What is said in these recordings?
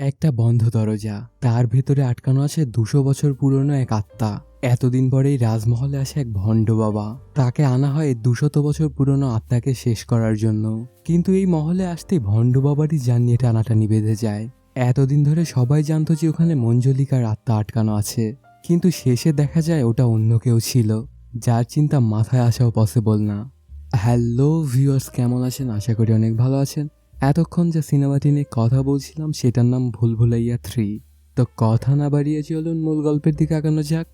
একটা বন্ধ দরজা। তার ভেতরে আটকানো আছে দুশো বছর পুরনো এক আত্মা। এতদিন পরেই রাজমহলে আসে এক ভণ্ড বাবা। তাকে আনা হয় দুশত বছর পুরনো আত্মাকে শেষ করার জন্য। কিন্তু এই মহলে আসতেই ভণ্ড বাবারই জান নিয়ে টানাটানি বেঁধে যায়। এতদিন ধরে সবাই জানতো যে ওখানে মঞ্জলিকার আত্মা আটকানো আছে। কিন্তু শেষে দেখা যায় ওটা অন্য কেউ ছিল। যার চিন্তা মাথায় আসাও পসিবল না। হ্যালো ভিউয়ার্স কেমন আছেন? আশা করি অনেক ভালো আছেন। এতক্ষণ যে সিনেমাটি নিয়ে কথা বলছিলাম, সেটার নাম ভুল ভুলাইয়া থ্রি। তো কথা না বাড়িয়ে চলুন মূল গল্পের দিকে আগানো যাক।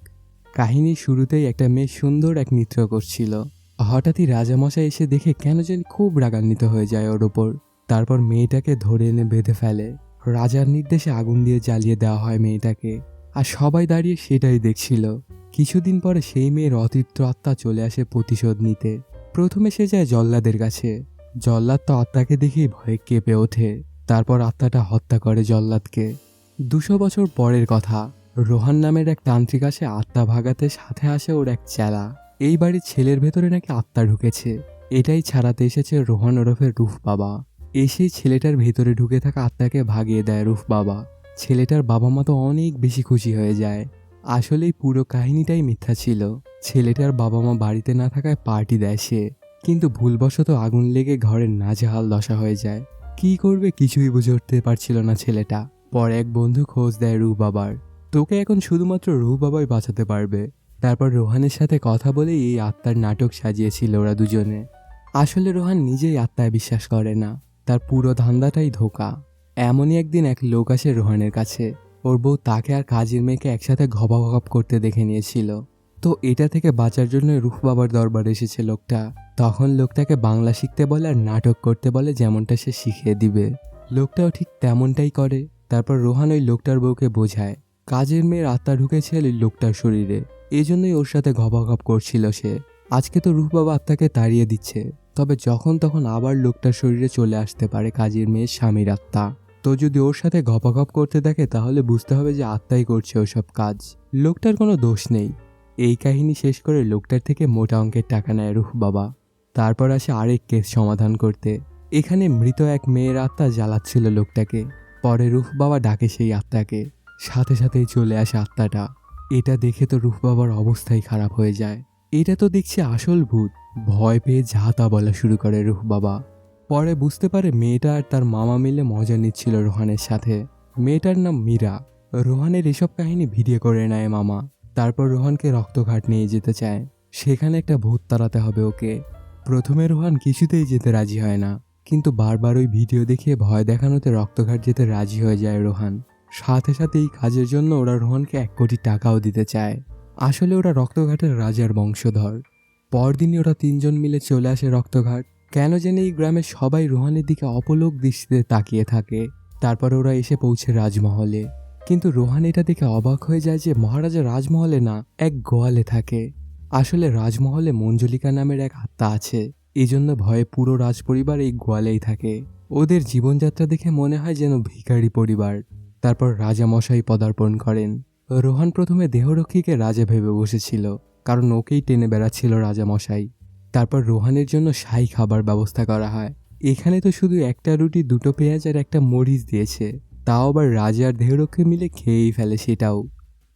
কাহিনীর শুরুতেই একটা মেয়ে সুন্দর এক নৃত্য করছিল। হঠাৎই রাজামশাই এসে দেখে কেন যেন খুব রাগান্বিত হয়ে যায় ওর ওপর তারপর মেয়েটাকে ধরে এনে বেঁধে ফেলে। রাজার নির্দেশে আগুন দিয়ে জ্বালিয়ে দেওয়া হয় মেয়েটাকে। আর সবাই দাঁড়িয়ে সেটাই দেখছিল। কিছুদিন পরে সেই মেয়ের অতৃপ্ত আত্মা চলে আসে প্রতিশোধ নিতে। প্রথমে সে যায় জল্লাদের কাছে। জল্লাদ তো আত্মাকে দেখেই ভয়ে কেঁপে ওঠে। তারপর আত্মাটা হত্যা করে জল্লাদকে। দুশো বছর পরের কথা, রোহান নামের এক তান্ত্রিক আসে আত্মা ভাগাতে, সাথে আসে ওর এক চেলা। এই বাড়ির ছেলের ভেতরে নাকি আত্মা ঢুকেছে। এটাই ছাড়াতে এসেছে রোহান ওরফের রুফ বাবা। এসেই ছেলেটার ভেতরে ঢুকে থাকা আত্মাকে ভাগিয়ে দেয় রুফ বাবা। ছেলেটার বাবা মা তো অনেক বেশি খুশি হয়ে যায়। আসলেই পুরো কাহিনীটাই মিথ্যা ছিল। ছেলেটার বাবা মা বাড়িতে না থাকায় পার্টি দেয় সে। কিন্তু ভুলবশত আগুন লেগে ঘরের নাজেহাল দশা হয়ে যায়। কি করবে কিছুই বুঝে উঠতে পারছিল না ছেলেটা। পর এক বন্ধু খোঁজ দেয় রু বাবার। তোকে এখন শুধুমাত্র রু বাবাই বাঁচাতে পারবে। তারপর রোহানের সাথে কথা বলে এই আত্মার নাটক সাজিয়েছিল ওরা দুজনে। আসলে রোহান নিজেই আত্মায় বিশ্বাস করে না। তার পুরো ধান্দাটাই ধোকা। এমনই একদিন এক লোক আসে রোহানের কাছে। ওর বউ তাকে আর কাজের মেয়েকে একসাথে ঘপাঘপ করতে দেখে নিয়েছিল। তো এটা থেকে বাঁচার জন্য রুফ বাবার দরবারে এসেছে লোকটা। তখন লোকটাকে বাংলা শিখতে বলে আর নাটক করতে বলে যেমনটা সে শিখিয়ে দিবে। লোকটাও ঠিক তেমনটাই করে। তারপর রোহান ওই লোকটার বউকে বোঝায়। কাজের মেয়ের আত্মা ঢুকেছে ওই লোকটার শরীরে। এই জন্যই ওর সাথে ঘপাঘপ করছিল সে। আজকে তো রুফ বাবা আত্মাকে তাড়িয়ে দিচ্ছে। তবে যখন তখন আবার লোকটার শরীরে চলে আসতে পারে কাজের মেয়ের স্বামীর আত্মা। তো যদি ওর সাথে ঘপাঘপ করতে থাকে তাহলে বুঝতে হবে যে আত্মাই করছে ওসব কাজ। লোকটার কোনো দোষ নেই। এই কাহিনী শেষ করে লোকটার থেকে মোটা অঙ্কের টাকা নেয় রুহ বাবা। তারপর আসে আরেক কেস সমাধান করতে। এখানে মৃত এক মেয়ের আত্মা জ্বালাচ্ছিল লোকটাকে। পরে রুফ বাবা ডাকে সেই আত্মাকে। সাথে সাথেই চলে আসে আত্মাটা। এটা দেখে তো রুফ বাবার অবস্থাই খারাপ হয়ে যায়। এটা তো দেখছি আসল ভূত। ভয় পেয়ে ঝাঁতা বলা শুরু করে রুহ বাবা। পরে বুঝতে পারে মেয়েটা আর তার মামা মিলে মজা নিচ্ছিল রোহানের সাথে। মেয়েটার নাম মীরা। রোহানের এসব কাহিনী ভিডিও করে নেয় মামা। তারপর রোহানকে রক্তঘাট নিয়ে যেতে চায়। সেখানে একটা ভূত তাড়াতে হবে ওকে। প্রথমে রোহান কিছুতেই যেতে রাজি হয় না, কিন্তু বারবার ওই ভিডিও দেখিয়ে ভয় দেখানোতে রক্তঘাট যেতে রাজি হয়ে যায় রোহান। সাথে সাথে এই কাজের জন্য ওরা রোহানকে এক কোটি টাকাও দিতে চায়। আসলে ওরা রক্তঘাটের রাজার বংশধর। পরদিনই ওরা তিনজন মিলে চলে আসে রক্তঘাট। কেন জানি এই গ্রামের সবাই রোহানের দিকে অপলোক দৃষ্টিতে তাকিয়ে থাকে। তারপর ওরা এসে পৌঁছে রাজমহলে। কিন্তু রোহান এটা দেখে অবাক হয়ে যায় যে মহারাজা রাজমহলে না এক গোয়ালে থাকে। আসলে রাজমহলে মঞ্জলিকা নামের এক আত্মা আছে। এই জন্য ভয়ে পুরো রাজপরিবার এই গোয়ালেই থাকে। ওদের জীবনযাত্রা দেখে মনে হয় যেন ভিখারি পরিবার। তারপর রাজামশাই পদার্পণ করেন। রোহান প্রথমে দেহরক্ষীকে রাজা ভেবে বসেছিল, কারণ ওকেই টেনে বেড়াচ্ছিল রাজা মশাই তারপর রোহানের জন্য শাহী খাবার ব্যবস্থা করা হয়। এখানে তো শুধু একটা রুটি, দুটো পেঁয়াজ আর একটা মরিচ দিয়েছে। তাও আবার রাজার দেহরক্ষী মিলে খেয়েই ফেলে সেটাও।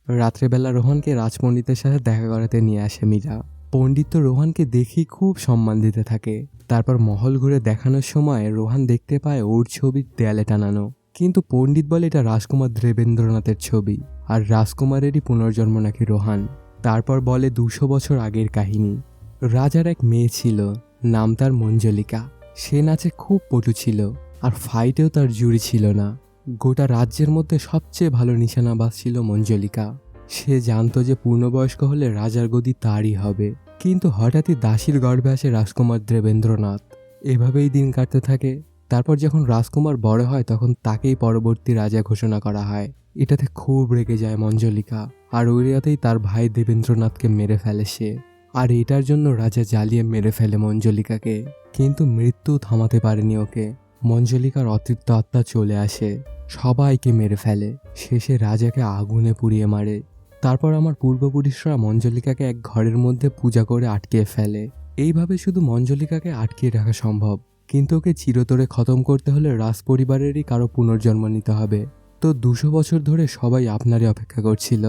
রাত্রেবেলা রোহানকে রাজপণ্ডিতের সাথে দেখা করাতে নিয়ে আসে মীরা। পণ্ডিত তো রোহানকে দেখেই খুব সম্মান দিতে থাকে। তারপর মহল ঘুরে দেখানোর সময় রোহান দেখতে পায় ওর ছবি দেয়ালে টানানো। কিন্তু পণ্ডিত বলে এটা রাজকুমার দেবেন্দ্রনাথের ছবি, আর রাজকুমারেরই পুনর্জন্ম নাকি রোহান। তারপর বলে দুশো বছর আগের কাহিনী। রাজার এক মেয়ে ছিল, নাম তার মঞ্জলিকা। সে নাচে খুব পটু ছিল, আর ফাইটেও তার জুড়ি ছিল না। গোটা রাজ্যের মধ্যে সবচেয়ে ভালো নিশানাবাজ ছিল মঞ্জলিকা। সে জানতো যে পূর্ণবয়স্ক হলে রাজার গদি তারই হবে। কিন্তু হঠাৎই দাসীর গর্ভে আসে রাজকুমার দেবেন্দ্রনাথ। এভাবেই দিন কাটতে থাকে। তারপর যখন রাজকুমার বড় হয়, তখন তাকেই পরবর্তী রাজা ঘোষণা করা হয়। এটাতে খুব রেগে যায় মঞ্জলিকা। আর ওই রাতেই তার ভাই দেবেন্দ্রনাথকে মেরে ফেলে সে। আর এটার জন্য রাজা জ্বালিয়ে মেরে ফেলে মঞ্জলিকাকে। কিন্তু মৃত্যু থামাতে পারেনি ওকে। মঞ্জলিকার অতৃপ্ত আত্মা চলে আসে, সবাইকে মেরে ফেলে, শেষে রাজাকে আগুনে পুড়িয়ে মারে। তারপর আমার পূর্বপুরুষরা মঞ্জলিকাকে এক ঘরের মধ্যে পূজা করে আটকে ফেলে। এইভাবে শুধু মঞ্জলিকাকে আটকিয়ে রাখা সম্ভব, কিন্তু ওকে চিরতরে খতম করতে হলে রাজ পরিবারেরই কারও পুনর্জন্ম নিতে হবে। তো দুশো বছর ধরে সবাই আপনারই অপেক্ষা করছিল।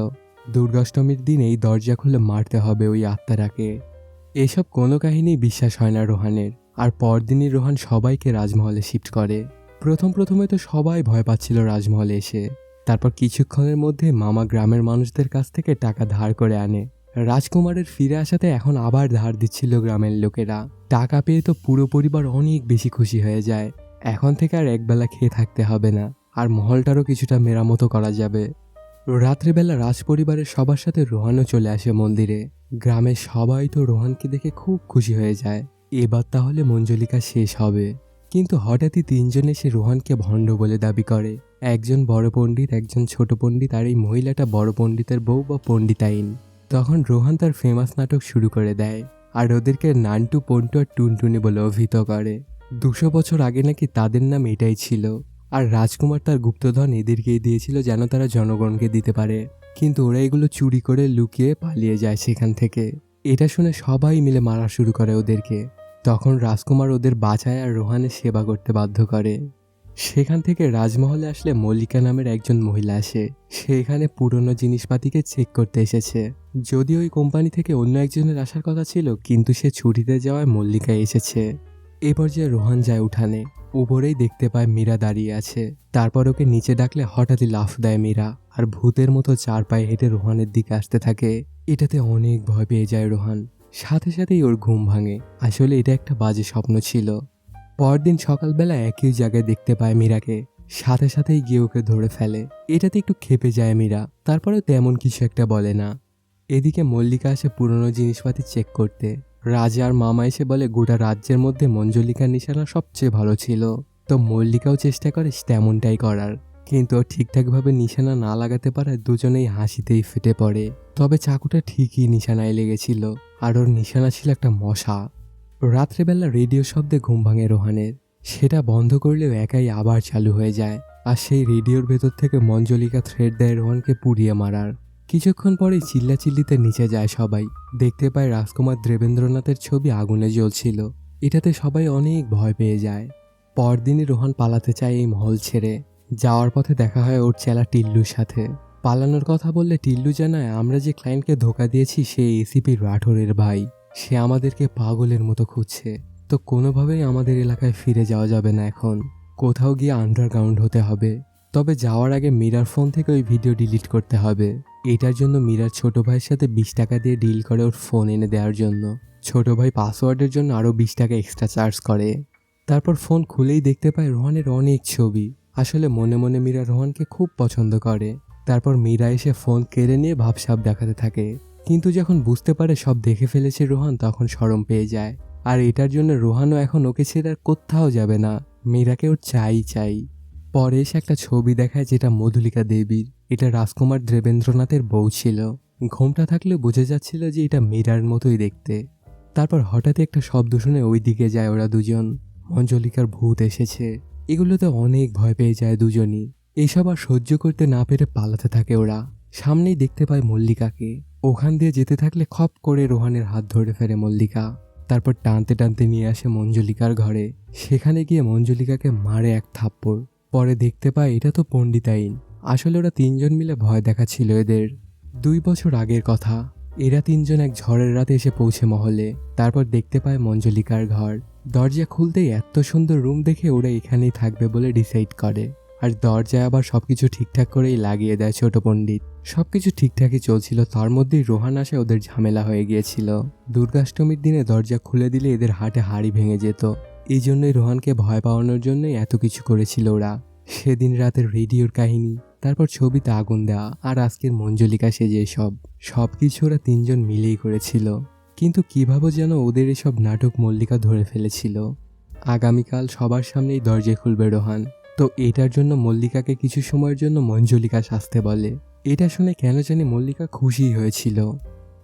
দুর্গাষ্টমীর দিন এই দরজা খুলে মারতে হবে ওই আত্মাটাকে এসব কোনো কাহিনী বিশ্বাস হয় না রোহানের। আর পরদিনই রোহান সবাইকে রাজমহলে শিফট করে। প্রথম প্রথমে তো সবাই ভয় পাচ্ছিল রাজমহলে এসে। তারপর কিছুক্ষণের মধ্যে মামা গ্রামের মানুষদের কাছ থেকে টাকা ধার করে আনে। রাজকুমারের ফিরে আসাতে এখন আবার ধার দিচ্ছিল গ্রামের লোকেরা। টাকা পেয়ে তো পুরো পরিবার অনেক বেশি খুশি হয়ে যায়। এখন থেকে আর একবেলা খেয়ে থাকতে হবে না। আর মহলটারও কিছুটা মেরামতো করা যাবে। রাত্রেবেলা রাজ পরিবারের সবার সাথে রোহানও চলে আসে মন্দিরে। গ্রামের সবাই তো রোহানকে দেখে খুব খুশি হয়ে যায়। এবার তাহলে মঞ্জলিকা শেষ হবে। কিন্তু হঠাৎই তিনজন এসে রোহানকে ভণ্ড বলে দাবি করে। একজন বড় পণ্ডিত, একজন ছোট পণ্ডিত আর এই মহিলাটা বড় পণ্ডিতের বউ বা পণ্ডিতাইন। তখন রোহান তার ফেমাস নাটক শুরু করে দেয় আর ওদেরকে নান্টু, পন্টু আর টুনটুনি বলে অভিহিত করে। দুশো বছর আগে নাকি তাদের নাম এটাই ছিল আর রাজকুমার তার গুপ্তধন এদেরকেই দিয়েছিল যেন তারা জনগণকে দিতে পারে। কিন্তু ওরা এগুলো চুরি করে লুকিয়ে পালিয়ে যায় সেখান থেকে। এটা শুনে সবাই মিলে মারা শুরু করে ওদেরকে। তখন রাজকুমার ওদের বাঁচায় আর রোহানের সেবা করতে বাধ্য করে। সেখান থেকে রাজমহলে আসলে মল্লিকা নামের একজন মহিলা আসে। সে এখানে পুরনো জিনিসপাতিকে চেক করতে এসেছে। যদিও ওই কোম্পানি থেকে অন্য একজনের আসার কথা ছিল, কিন্তু সে ছুটিতে যাওয়ায় মল্লিকা এসেছে। এ পর্যায়ে রোহান যায় উঠানে, উপরেই দেখতে পায় মীরা দাঁড়িয়ে আছে। তারপর ওকে নিচে ডাকলে হঠাৎই লাফ দেয় মীরা, আর ভূতের মতো চার পায়ে হেঁটে রোহানের দিকে আসতে থাকে। এটাতে অনেক ভয় পেয়ে যায় রোহান। সাথে সাথেই ওর ঘুম ভাঙে। আসলে এটা একটা বাজে স্বপ্ন ছিল। পরদিন সকালবেলা একই জায়গায় দেখতে পায় মীরাকে। সাথে সাথেই গিয়ে ওকে ধরে ফেলে। এটাতে একটু খেপে যায় মীরা। তারপরে তেমন কিছু একটা বলে না। এদিকে মল্লিকা আসে পুরনো জিনিসপাতি চেক করতে। রাজা আর মামা এসে বলে, গোটা রাজ্যের মধ্যে মঞ্জলিকার নিশানা সবচেয়ে ভালো ছিল। তো মল্লিকাও চেষ্টা করে তেমনটাই করার। কিন্তু ঠিকঠাকভাবে নিশানা না লাগাতে পারায় দুজনেই হাসিতেই ফেটে পড়ে। তবে চাকুটা ঠিকই নিশানায় লেগেছিল, আর ওর নিশানা ছিল একটা মশা। রাত্রেবেলা রেডিও শব্দে ঘুম ভাঙে রোহানের। সেটা বন্ধ করলেও একাই আবার চালু হয়ে যায়, আর সেই রেডিওর ভেতর থেকে মঞ্জলিকা থ্রেড দেয় রোহানকে পুড়িয়ে মারার। কিছুক্ষণ পরেই চিল্লাচিল্লিতে নিচে যায় সবাই। দেখতে পায় রাজকুমার দেবেন্দ্রনাথের ছবি আগুনে জ্বলছিল। এটাতে সবাই অনেক ভয় পেয়ে যায়। পরদিনই রোহান পালাতে চায় এই মহল ছেড়ে। যাওয়ার পথে দেখা হয় ওর চেলা টিল্লুর সাথে। পালানোর কথা বললে টিল্লু জানায়, আমরা যে ক্লায়েন্টকে ধোকা দিয়েছি, সে এসিপি রাঠোরের ভাই। সে আমাদেরকে পাগলের মতো খুঁজছে। তো কোনোভাবেই আমাদের এলাকায় ফিরে যাওয়া যাবে না এখন। কোথাও গিয়ে আন্ডারগ্রাউন্ড হতে হবে। তবে যাওয়ার আগে মীরার ফোন থেকে ওই ভিডিও ডিলিট করতে হবে। এটার জন্য মীরার ছোট ভাইয়ের সাথে বিশ টাকা দিয়ে ডিল করে ওর ফোন এনে দেওয়ার জন্য। ছোট ভাই পাসওয়ার্ডের জন্য আরও বিশ টাকা এক্সট্রা চার্জ করে। তারপর ফোন খুলেই দেখতে পায় রোহানের অনেক ছবি। আসলে মনে মনে মীরা রোহানকে খুব পছন্দ করে। তারপর মীরা এসে ফোন কেড়ে নিয়ে ভাবসাব দেখাতে থাকে। কিন্তু যখন বুঝতে পারে সব দেখে ফেলেছে রোহান, তখন সরম পেয়ে যায়। আর এটার জন্য রোহানও এখন ওকে ছেড়ে আর কোথাও যাবে না। মীরাকে ওর চাই চাই। পরে এসে একটা ছবি দেখায় যেটা মধুলিকা দেবীর। এটা রাজকুমার দেবেন্দ্রনাথের বউ ছিল। ঘোমটা থাকলে বোঝা যাচ্ছিল যে এটা মীরার মতোই দেখতে। তারপর হঠাৎই একটা শব্দ শুনে ওই দিকে যায় ওরা দুজন। মঞ্জলিকার ভূত এসেছে। এগুলোতে অনেক ভয় পেয়ে যায় দুজনই। এসব আর সহ্য করতে না পেরে পালাতে থাকে ওরা। সামনেই দেখতে পায় মল্লিকাকে। ওখান দিয়ে যেতে থাকলে খপ করে রোহানের হাত ধরে ফেরে মল্লিকা। তারপর টানতে টানতে নিয়ে আসে মঞ্জলিকার ঘরে। সেখানে গিয়ে মঞ্জলিকাকে মারে এক থাপ্পড়। পরে দেখতে পায় এটা তো পণ্ডিতাইন আসলে ওরা তিনজন মিলে ভয় দেখাচ্ছিল এদের। দুই বছর আগের কথা। এরা তিনজন এক ঝড়ের রাতে এসে পৌঁছে মহলে। তারপর দেখতে পায় মঞ্জলিকার ঘর। দরজা খুলতেই এত সুন্দর রুম দেখে ওরা এখানেই থাকবে বলে ডিসাইড করে। আর দরজায় আবার সবকিছু ঠিকঠাক করেই লাগিয়ে দেয় ছোট পণ্ডিত। সবকিছু ঠিকঠাকই চলছিল, তার মধ্যেই রোহান আসে ওদের ঝামেলা হয়ে গিয়েছিল। দুর্গাষ্টমীর দিনে দরজা খুলে দিলে এদের হাটে হাড়ি ভেঙে যেত। এই জন্যই রোহানকে ভয় পাওয়ানোর জন্যই এত কিছু করেছিল ওরা। সেদিন রাতের রেডিওর কাহিনী, তারপর ছবিতে আগুন দেওয়া আর আজকের মঞ্জলিকা সেজে সব সব কিছু ওরা তিনজন মিলেই করেছিল। কিন্তু কীভাবে যেন ওদের এসব নাটক মল্লিকা ধরে ফেলেছিল। আগামীকাল সবার সামনেই দরজা খুলবে রোহান। তো এটার জন্য মল্লিকাকে কিছু সময়ের জন্য মঞ্জলিকা সাজতে বলে। এটা শুনে কেন জানি মল্লিকা খুশি হয়েছিল।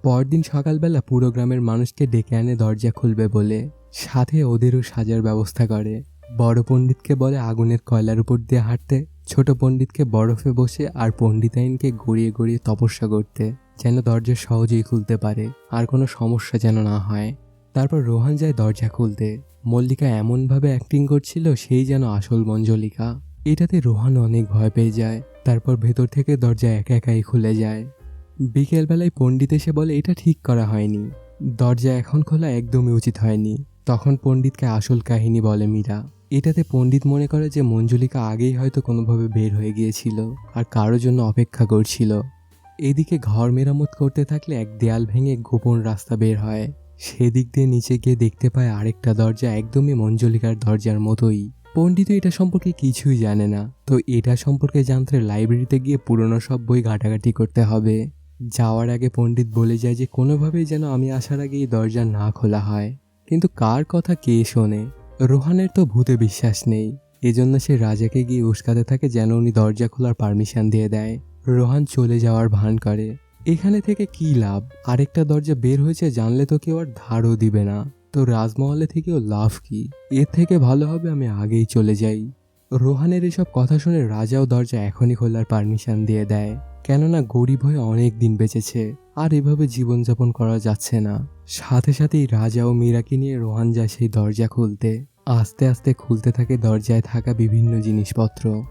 পরদিন সকালবেলা পুরো গ্রামের মানুষকে ডেকে আনে দরজা খুলবে বলে, সাথে ওদেরও সাজার ব্যবস্থা করে। বড় পণ্ডিতকে বলে আগুনের কয়লার উপর দিয়ে হাঁটতে, ছোট পণ্ডিতকে বরফে বসে আর পণ্ডিতাইনকে গড়িয়ে গড়িয়ে তপস্যা করতে, যেন দরজা সহজেই খুলতে পারে, আর কোনো সমস্যা যেন না হয়। তারপর রোহান যায় দরজা খুলতে। মল্লিকা এমনভাবে অ্যাক্টিং করছিল, সেই যেন আসল মঞ্জলিকা। এটাতে রোহান অনেক ভয় পেয়ে যায়। তারপর ভেতর থেকে দরজা একা একাই খুলে যায়। বিকেলবেলায় পণ্ডিত এসে বলে, এটা ঠিক করা হয়নি। দরজা এখন খোলা একদমই উচিত হয়নি। তখন পণ্ডিতকে আসল কাহিনী বলে মীরা। এটাতে পণ্ডিত মনে করে যে মঞ্জুলিকা আগেই হয়তো কোনোভাবে বের হয়ে গিয়েছিল আর কারোর জন্য অপেক্ষা করছিল। এদিকে ঘর মেরামত করতে থাকলে এক দেয়াল ভেঙে গোপন রাস্তা বের হয়। সেদিক দিয়ে নিচে গিয়ে দেখতে পায় আরেকটা দরজা একদমই মঞ্জলিকার দরজার মতোই। পণ্ডিত এটা সম্পর্কে কিছুই জানে না। তো এটা সম্পর্কে জানতে লাইব্রেরিতে গিয়ে পুরনো সব বই ঘাটাঘাটি করতে হবে। যাওয়ার আগে পণ্ডিত বলে যায় যে কোনোভাবেই যেন আমি আসার আগে এই দরজা না খোলা হয়। কিন্তু কার কথা কে শোনে? রোহানের তো ভূতে বিশ্বাস নেই। এজন্য সে রাজাকে গিয়ে উস্কাতে থাকে যেন উনি দরজা খোলার পারমিশন দিয়ে দেয়। রোহান চলে যাওয়ার ভান করে। এখানে থেকে কি লাভ? আরেকটা দরজা বের হয়েছে, জানলে তো কেউ আর ধারও দিবে না। তো রাজমহলে থেকেও লাভ কি? এর থেকে ভালো হবে আমি আগেই চলে যাই। রোহানের এসব কথা শুনে রাজাও দরজা এখনই খোলার পারমিশন দিয়ে দেয়। কেননা গরিব হয়ে অনেক দিন বেঁচেছে, আর এভাবে জীবনযাপন করা যাচ্ছে না। সাথে সাথেই রাজা ও মীরাকে নিয়ে রোহান যায় সেই দরজা খুলতে। আস্তে আস্তে খুলতে থাকে দরজায় থাকা বিভিন্ন জিনিসপত্র।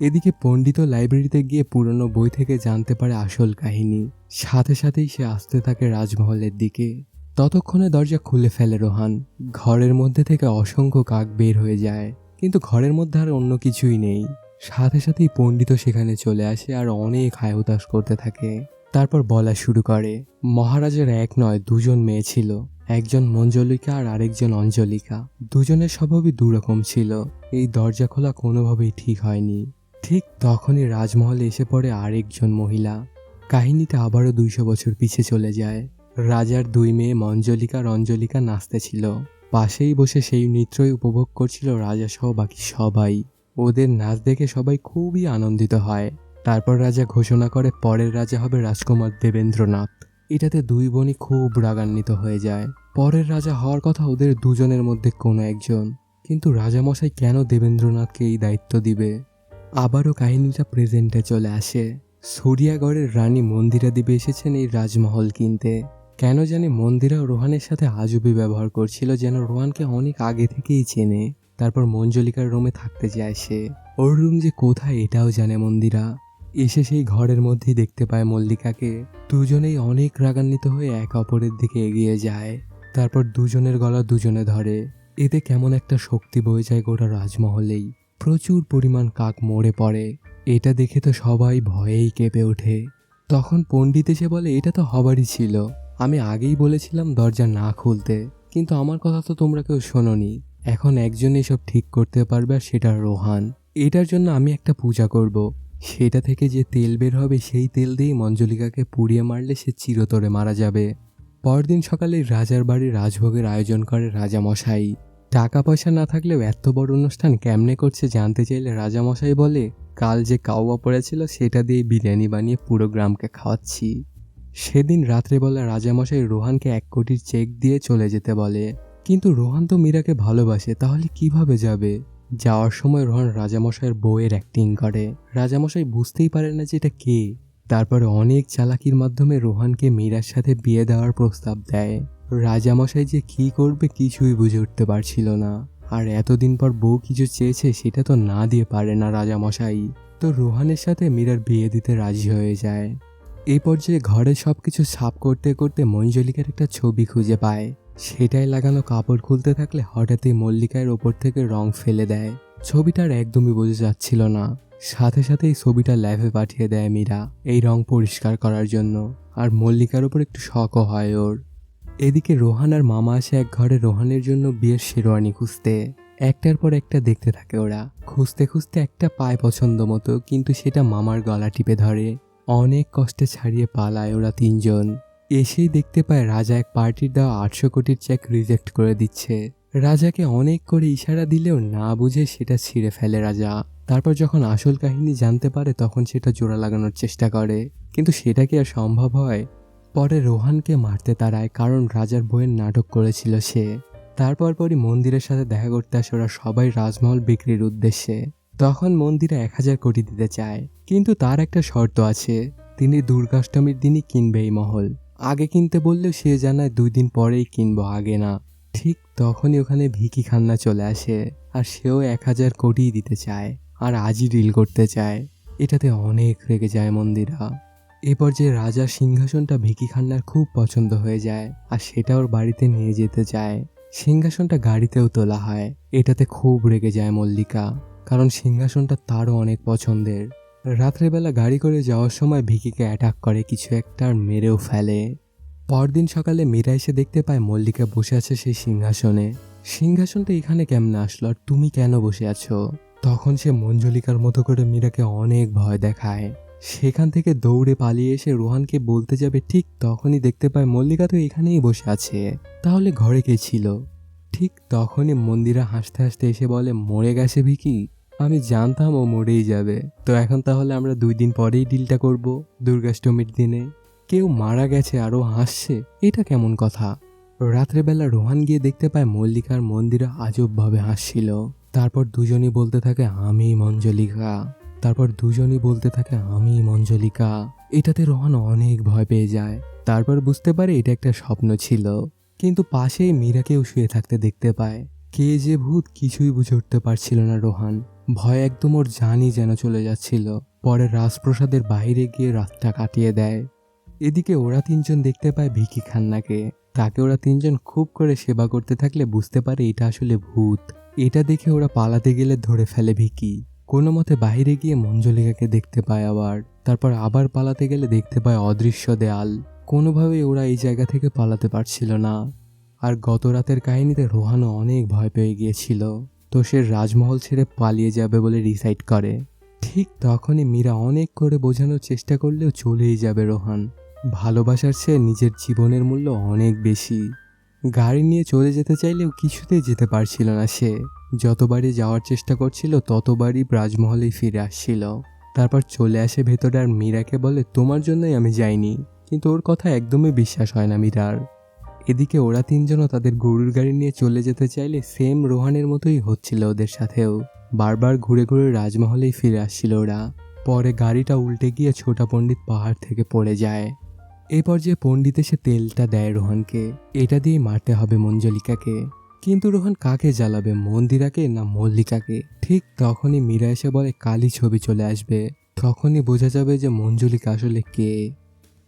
এদিকে পণ্ডিত লাইব্রেরিতে গিয়ে পুরনো বই থেকে জানতে পারে আসল কাহিনী। সাথে সাথেই সে আসতে থাকে রাজমহলের দিকে। ততক্ষণে দরজা খুলে ফেলে রোহান। ঘরের মধ্যে থেকে অসংখ্য কাক বের হয়ে যায়। কিন্তু ঘরের মধ্যে আর অন্য কিছুই নেই। সাথে সাথেই পণ্ডিত সেখানে চলে আসে আর অনেক হায়তাস করতে থাকে। তারপর বলা শুরু করে, মহারাজের এক নয়, দুজন মেয়ে ছিল। একজন মঞ্জলিকা আর আরেকজন অঞ্জলিকা। দুজনের স্বভাবই দুরকম ছিল। এই দরজা খোলা কোনোভাবেই ঠিক হয়নি। ঠিক তখনই রাজমহলে এসে পড়ে আরেকজন মহিলা। কাহিনীটা আবারও দুইশো বছর পিছে চলে যায়। রাজার দুই মেয়ে মঞ্জলিকা, রঞ্জলিকা নাচতেছিল পাশেই বসে সেই নৃত্যই উপভোগ করছিল রাজা সহ বাকি সবাই। ওদের নাচ দেখে সবাই খুবই আনন্দিত হয়। তারপর রাজা ঘোষণা করে পরের রাজা হবে রাজকুমার দেবেন্দ্রনাথ। এটাতে দুই বোনই খুব রাগান্বিত হয়ে যায়। পরের রাজা হওয়ার কথা ওদের দুজনের মধ্যে কোনো একজন। কিন্তু রাজামশাই কেন দেবেন্দ্রনাথকে এই দায়িত্ব দিবে? আবারও কাহিনীটা প্রেজেন্টে চলে আসে। সরিয়াগড়ের রানী মন্দিরা দিবে এসেছেন এই রাজমহল কিনতে। কেন জানি মন্দিরা রোহানের সাথে আজুবি ব্যবহার করছিল যেন রোহানকে অনেক আগে থেকেই চেনে। তারপর মঞ্জলিকার রুমে থাকতে যায় সে। ওর রুম যে কোথায় এটাও জানে মন্দিরা। এসে সেই ঘরের মধ্যেই দেখতে পায় মল্লিকাকে। দুজনেই অনেক রাগান্বিত হয়ে এক অপরের দিকে এগিয়ে যায়। তারপর দুজনের গলা দুজনে ধরে। এতে কেমন একটা শক্তি বয়ে যায় গোটা রাজমহলেই। প্রচুর পরিমাণ কাক মরে পড়ে। এটা দেখে তো সবাই ভয়েই কেঁপে ওঠে। তখন পণ্ডিত এসে বলে, এটা তো হবারই ছিল। আমি আগেই বলেছিলাম দরজা না খুলতে। কিন্তু আমার কথা তো তোমরা কেউ শোনোনি। এখন একজন এসব ঠিক করতে পারবে আর সেটা রোহান। এটার জন্য আমি একটা পূজা করব। সেটা থেকে যে তেল বের হবে, সেই তেল দিয়েই মঞ্জলিকাকে পুড়িয়ে মারলে সে চিরতরে মারা যাবে। পরদিন সকালে রাজার বাড়ির রাজভোগের আয়োজন করে রাজামশাই। টাকা পয়সা না থাকলেও এত বড় অনুষ্ঠান কেমনে করছে জানতে চাইলে রাজামশাই বলে, কাল যে কাউয়া পড়েছিল সেটা দিয়ে বিরিয়ানি বানিয়ে পুরো গ্রামকে খাওয়াচ্ছি। সেদিন রাত্রেবেলা রাজামশাই রোহানকে এক কোটির চেক দিয়ে চলে যেতে বলে, কিন্তু রোহান তো মীরাকে ভালোবাসে, তাহলে কীভাবে যাবে? যাওয়ার সময় রোহান রাজামশাইয়ের বউয়ের অ্যাক্টিং করে। রাজামশাই বুঝতেই পারে না যে এটা কে। তারপরে অনেক চালাকির মাধ্যমে রোহানকে মীরার সাথে বিয়ে দেওয়ার প্রস্তাব দেয়। রাজামশাই যে কি করবে কিছুই বুঝে উঠতে পারছিল না। আর এতদিন পর বউ কিছু চেয়েছে, সেটা তো না দিয়ে পারে না রাজামশাই। তো রোহানের সাথে মীরার বিয়ে দিতে রাজি হয়ে যায়। এই পর্যায়ে ঘরে সব কিছু সাফ করতে করতে মঞ্জলিকার একটা ছবি খুঁজে পায়। সেটাই লাগানো কাপড় খুলতে থাকলে হঠাৎই মল্লিকার ওপর থেকে রং ফেলে দেয়। ছবিটার একদমই বোঝা যাচ্ছিল না। সাথে সাথেই ছবিটা ল্যাবে পাঠিয়ে দেয় মীরা এই রং পরিষ্কার করার জন্য। আর মল্লিকার ওপর একটু শখও হয় ওর। এদিকে রোহান আর মামা আসে এক ঘরে রোহানের জন্য বিয়ের শেরওয়ানি খুঁজতে। একটার পর একটা দেখতে থাকে ওরা। খুঁজতে খুঁজতে একটা পায় পছন্দ মতো, কিন্তু সেটা মামার গলা টিপে ধরে। অনেক কষ্টে ছাড়িয়ে পালায় ওরা তিনজন। এসেই দেখতে পায় রাজা এক পার্টির দেওয়া আটশো কোটির চেক রিজেক্ট করে দিচ্ছে। রাজাকে অনেক করে ইশারা দিলেও না বুঝে সেটা ছিঁড়ে ফেলে রাজা। তারপর যখন আসল কাহিনী জানতে পারে, তখন সেটা জোড়া লাগানোর চেষ্টা করে। কিন্তু সেটা কি আর সম্ভব হয়? পরে রোহানকে মারতে তারায় কারণ রাজার বইয়ের নাটক করেছিল সে। তারপর পরই মন্দিরের সাথে দেখা করতে আসে ওরা সবাই রাজমহল বিক্রির উদ্দেশ্যে। তখন মন্দিরে এক হাজার কোটি দিতে চায়, কিন্তু তার একটা শর্ত আছে, তিনি দুর্গাষ্টমীর দিনই কিনবে এই মহল। আগে কিনতে বললেও সে জানায় দুই দিন পরেই কিনবো, আগে না। ঠিক তখনই ওখানে ভিকি খান্না চলে আসে, আর সেও এক হাজার কোটিই দিতে চায়, আর আজই ডিল করতে চায়। এটাতে অনেক রেগে যায় মন্দিরা। এরপর যে রাজার সিংহাসনটা ভিকি খান্নার খুব পছন্দ হয়ে যায় আর সেটা ওর বাড়িতে নিয়ে যেতে চায়। সিংহাসনটা গাড়িতেও তোলা হয়। এটাতে খুব রেগে যায় মল্লিকা, কারণ সিংহাসনটা তারও অনেক পছন্দের। রাত্রেবেলা গাড়ি করে যাওয়ার সময় ভিকিকে অ্যাটাক করে কিছু একটা মেরেও ফেলে। পরদিন সকালে মীরা এসে দেখতে পায় মল্লিকা বসে আছে সেই সিংহাসনে। সিংহাসনটা এখানে কেমনে আসলো আর তুমি কেন বসে আছো? তখন সে মঞ্জলিকার মতো করে মীরাকে অনেক ভয় দেখায়। সেখান থেকে দৌড়ে পালিয়ে এসে রোহানকে বলতে যাবে, ঠিক তখনই দেখতে পায় মল্লিকা তো এখানেই বসে আছে। তাহলে ঘরে কে ছিল? ঠিক তখনই মন্দিরা হাসতে হাসতে এসে বলে, মরে গেছে ভিকি, আমি জানতাম ও মরেই যাবে। তো এখন তাহলে আমরা দুই দিন পরেই ডিলটা করব, দুর্গাষ্টমীর দিনে। কেউ মারা গেছে, আরও হাসছে, এটা কেমন কথা? রাত্রেবেলা রোহান গিয়ে দেখতে পায় মল্লিকার মন্দিরা আজবভাবে হাসছিল। তারপর দুজনই বলতে থাকে আমি মঞ্জলিকা। তারপর দুজনই বলতে থাকে, আমি মঞ্জলিকা। এটাতে রোহান অনেক ভয় পেয়ে যায়। তারপর বুঝতে পারে এটা একটা স্বপ্ন ছিল। কিন্তু পাশেই মীরাকেও শুয়ে থাকতে দেখতে পায়। কে যে ভূত কিছুই বুঝে উঠতে পারছিল না রোহান। ভয় একদম ওর জানি যেন চলে যাচ্ছিল। পরে রাজপ্রসাদের বাইরে গিয়ে রাতটা কাটিয়ে দেয়। এদিকে ওরা তিনজন দেখতে পায় ভিকি খান্নাকে। তাকে ওরা তিনজন খুব করে সেবা করতে থাকলে বুঝতে পারে এটা আসলে ভূত। এটা দেখে ওরা পালাতে গেলে ধরে ফেলে ভিকি। কোনো মতে বাইরে গিয়ে মঞ্জলিকাকে দেখতে পায় আবার, তারপর আবার পালাতে গেলে দেখতে পায় অদৃশ্য দেয়াল। কোনোভাবেই ওরা এই জায়গা থেকে পালাতে পারছিল না। আর গত রাতের কাহিনীতে রোহানও অনেক ভয় পেয়ে গিয়েছিল। তো সে রাজমহল ছেড়ে পালিয়ে যাবে বলে ডিসাইড করে। ঠিক তখনই মীরা অনেক করে বোঝানোর চেষ্টা করলেও চলেই যাবে রোহান। ভালোবাসার চেয়ে নিজের জীবনের মূল্য অনেক বেশি। গাড়ি নিয়ে চলে যেতে চাইলেও কিছুতেই যেতে পারছিল না সে। যতবারই যাওয়ার চেষ্টা করছিল, ততবারই রাজমহলেই ফিরে আসছিল। তারপর চলে আসে ভেতরে আর মীরাকে বলে, তোমার জন্যই আমি যাইনি। কিন্তু ওর কথা একদমই বিশ্বাস হয় না মীরার। এদিকে ওরা তিনজনও তাদের গরুর গাড়ি নিয়ে চলে যেতে চাইলে সেম রোহানের মতোই হচ্ছিল ওদের সাথেও। বারবার ঘুরে ঘুরে রাজমহলেই ফিরে আসছিল ওরা। পরে গাড়িটা উল্টে গিয়ে ছোটা পণ্ডিত পাহাড় থেকে পড়ে যায়। এই পর্যায়ে পণ্ডিত এসে তেলটা দেয় রোহানকে। এটা দিয়ে মারতে হবে মঞ্জলিকাকে। কিন্তু রোহান কাকে জ্বালাবে, মন্দিরাকে না মল্লিকাকে? ঠিক তখনই মীরা এসে বলে কালি ছবি চলে আসবে। তখনই বোঝা যাবে যে মঞ্জলিকা আসলে কে।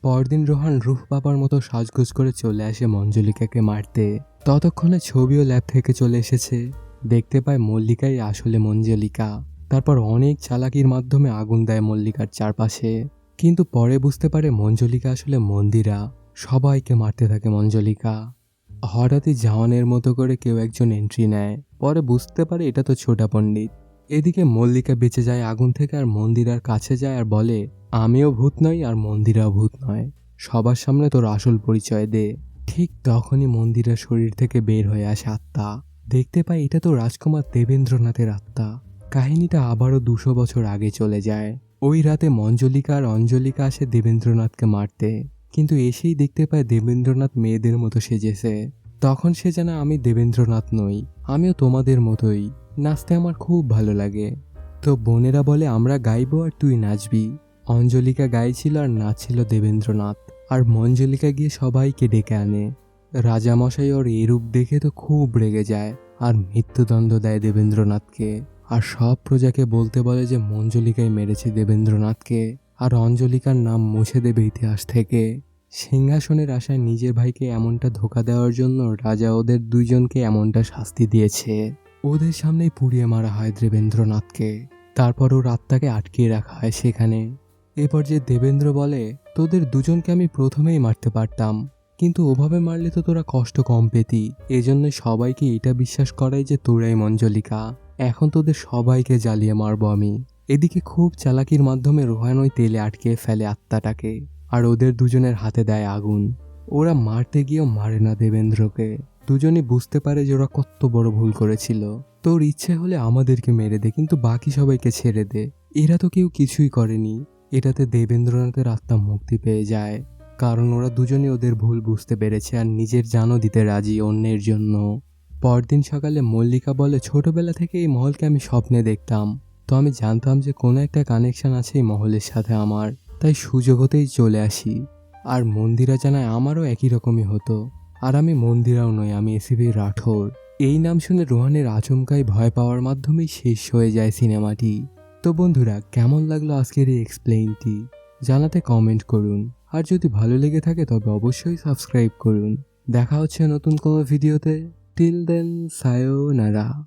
পরদিন রোহান রুফ বাবার মতো সাজগোজ করে চলে আসে মঞ্জলিকাকে মারতে। ততক্ষণে ছবিও ল্যাব থেকে চলে এসেছে। দেখতে পায় মল্লিকাই আসলে মঞ্জলিকা। তারপর অনেক চালাকির মাধ্যমে আগুন দেয় মল্লিকার চারপাশে। কিন্তু পরে বুঝতে পারে মঞ্জলিকা আসলে মন্দিরা। সবাইকে মারতে থাকে মঞ্জলিকা। হঠাৎই জাওয়ানের মতো করে কেউ একজন এন্ট্রি নেয়। পরে বুঝতে পারে এটা তো ছোটা পণ্ডিত। এদিকে মল্লিকা বেঁচে যায় আগুন থেকে আর মন্দিরার কাছে যায় আর বলে, আমিও ভূত নই আর মন্দিরাও ভূত নয়। সবার সামনে তোর আসল পরিচয় দে। ঠিক তখনই মন্দিরের শরীর থেকে বের হয়ে আসে আত্মা। দেখতে পাই এটা তো রাজকুমার দেবেন্দ্রনাথের আত্মা। কাহিনীটা আবারও দুশো বছর আগে চলে যায়। ওই রাতে মঞ্জলিকা আর অঞ্জলিকা আসে দেবেন্দ্রনাথকে মারতে। কিন্তু এসেই দেখতে পায় দেবেন্দ্রনাথ মেয়েদের মতো সেজেছে। তখন সে জানা আমি দেবেন্দ্রনাথ নই, আমিও তোমাদের মতোই। নাচতে আমার খুব ভালো লাগে। তো বোনেরা বলে, আমরা গাইবো আর তুই নাচবি। অঞ্জলিকা গাইছিল আর নাচছিল দেবেন্দ্রনাথ, আর মঞ্জলিকা গিয়ে সবাইকে ডেকে আনে। রাজামশাই ওর এরূপ দেখে তো খুব রেগে যায়, আর মৃত্যুদণ্ড দেয় দেবেন্দ্রনাথকে। আর সব প্রজাকে বলতে বলে যে, মঞ্জলিকাই মেরেছে দেবেন্দ্রনাথকে। আর অঞ্জলিকার নাম মুছে দেবে ইতিহাস থেকে। সিংহাসনের আশায় নিজের ভাইকে এমনটা ধোকা দেওয়ার জন্য রাজা ওদের দুইজনকে এমনটা শাস্তি দিয়েছে। ওদের সামনেই পুড়িয়ে মারা হয় দেবেন্দ্রনাথকে। তারপর ওর আত্মাকে আটকিয়ে রাখা হয় সেখানে। এরপর যে দেবেন্দ্র বলে, তোদের দুজনকে আমি প্রথমেই মারতে পারতাম। কিন্তু ওভাবে মারলে তো তোরা কষ্ট কম পেতি। এজন্যই সবাইকে এটা বিশ্বাস করাই যে তোরাই মঞ্জলিকা। এখন তোদের সবাইকে জ্বালিয়ে মারবো আমি। এদিকে খুব চালাকির মাধ্যমে রোহান ওই তেলে আটকে ফেলে আত্মাটাকে, আর ওদের দুজনের হাতে দেয় আগুন। ওরা মারতে গিয়েও মারে না দেবেন্দ্রকে। দুজনে বুঝতে পারে যে ওরা কত বড় ভুল করেছিল। তোর ইচ্ছে হলে আমাদেরকে মেরে দে, কিন্তু বাকি সবাইকে ছেড়ে দে। এরা তো কেউ কিছুই করেনি। এটাতে দেবেন্দ্রনাথের আত্মা মুক্তি পেয়ে যায়। কারণ ওরা দুজনে ওদের ভুল বুঝতে পেরেছে আর নিজের জানও দিতে রাজি অন্যের জন্য। পরদিন সকালে মল্লিকা বলে, ছোটবেলা থেকে এই মহলকে আমি স্বপ্নে দেখতাম। তো আমি জানতাম যে কোনো একটা কানেকশন আছে এই মহলের সাথে আমার। তাই সুযোগ হতেই চলে আসি। আর মন্দিরা জানায় আমারও একই রকমই হতো। আর আমি মন্দিরাও নই, আমি এসিবি রাঠোর। এই নাম শুনে রোহানের আচমকাই ভয় পাওয়ার মাধ্যমেই শেষ হয়ে যায় সিনেমাটি। তো বন্ধুরা, কেমন লাগল আজকের এই এক্সপ্লেইনটি জানাতে কমেন্ট করুন। আর যদি ভালো লেগে থাকে, তবে অবশ্যই সাবস্ক্রাইব করুন। দেখা হচ্ছে নতুন কোনো ভিডিওতে টিল দেন সায়ো নারা